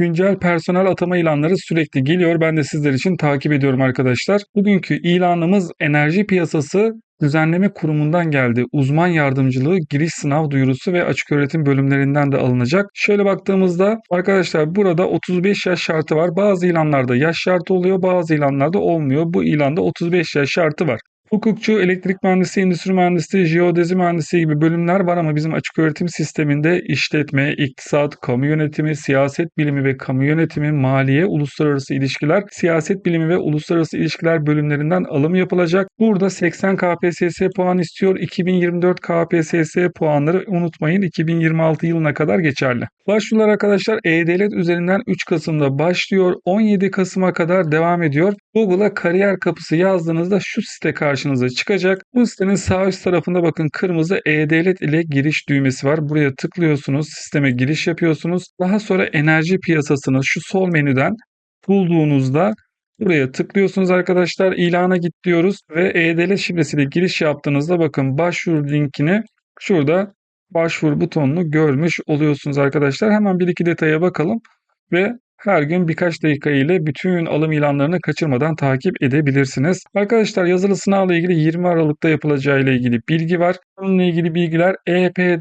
güncel personel atama ilanları sürekli geliyor. Ben de sizler için takip ediyorum arkadaşlar. Bugünkü ilanımız enerji piyasası Düzenleme Kurumu'ndan geldi. Uzman yardımcılığı, giriş sınav duyurusu ve açık öğretim bölümlerinden de alınacak. Şöyle baktığımızda arkadaşlar burada 35 yaş şartı var. Bazı ilanlarda yaş şartı oluyor, bazı ilanlarda olmuyor. Bu ilanda 35 yaş şartı var. Hukukçu, elektrik mühendisi, endüstri mühendisi, jeodezi mühendisi gibi bölümler var ama bizim açık öğretim sisteminde işletme, iktisat, kamu yönetimi, siyaset bilimi ve kamu yönetimi, maliye, uluslararası ilişkiler, siyaset bilimi ve uluslararası ilişkiler bölümlerinden alım yapılacak. Burada 80 KPSS puan istiyor. 2024 KPSS puanları unutmayın 2026 yılına kadar geçerli. Başvurular arkadaşlar E-Devlet üzerinden 3 Kasım'da başlıyor. 17 Kasım'a kadar devam ediyor. Google'a kariyer kapısı yazdığınızda şu site karşınıza çıkacak. Bu sitenin sağ üst tarafında bakın kırmızı E-Devlet ile giriş düğmesi var. Buraya tıklıyorsunuz. Sisteme giriş yapıyorsunuz. Daha sonra enerji piyasasını şu sol menüden bulduğunuzda Buraya tıklıyorsunuz arkadaşlar. İlana git diyoruz ve E-Devlet şifresiyle giriş yaptığınızda bakın başvuru linkini şurada başvuru butonunu görmüş oluyorsunuz arkadaşlar. Hemen bir iki detaya bakalım ve her gün birkaç dakika ile bütün alım ilanlarını kaçırmadan takip edebilirsiniz. Arkadaşlar yazılı sınavla ilgili 20 Aralık'ta yapılacağı ile ilgili bilgi var. Bununla ilgili bilgiler epdk.go.tr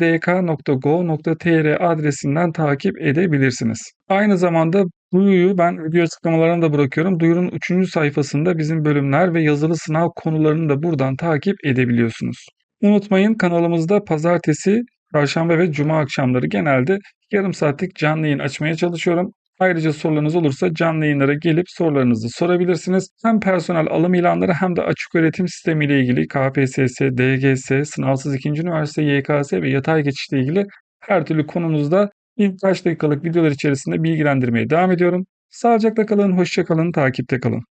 adresinden takip edebilirsiniz. Aynı zamanda duyuyu ben video açıklamalarına da bırakıyorum. Duyurun 3. sayfasında bizim bölümler ve yazılı sınav konularını da buradan takip edebiliyorsunuz. Unutmayın kanalımızda pazartesi, Çarşamba ve Cuma akşamları genelde yarım saatlik canlı yayın açmaya çalışıyorum. Ayrıca sorularınız olursa canlı yayınlara gelip sorularınızı sorabilirsiniz. Hem personel alım ilanları hem de açık öğretim sistemi ile ilgili KPSS, DGS, sınavsız ikinci üniversite, YKS ve yatay geçişle ilgili her türlü konunuzda birkaç dakikalık videolar içerisinde bilgilendirmeye devam ediyorum. Sağlıcakla kalın, hoşça kalın, takipte kalın.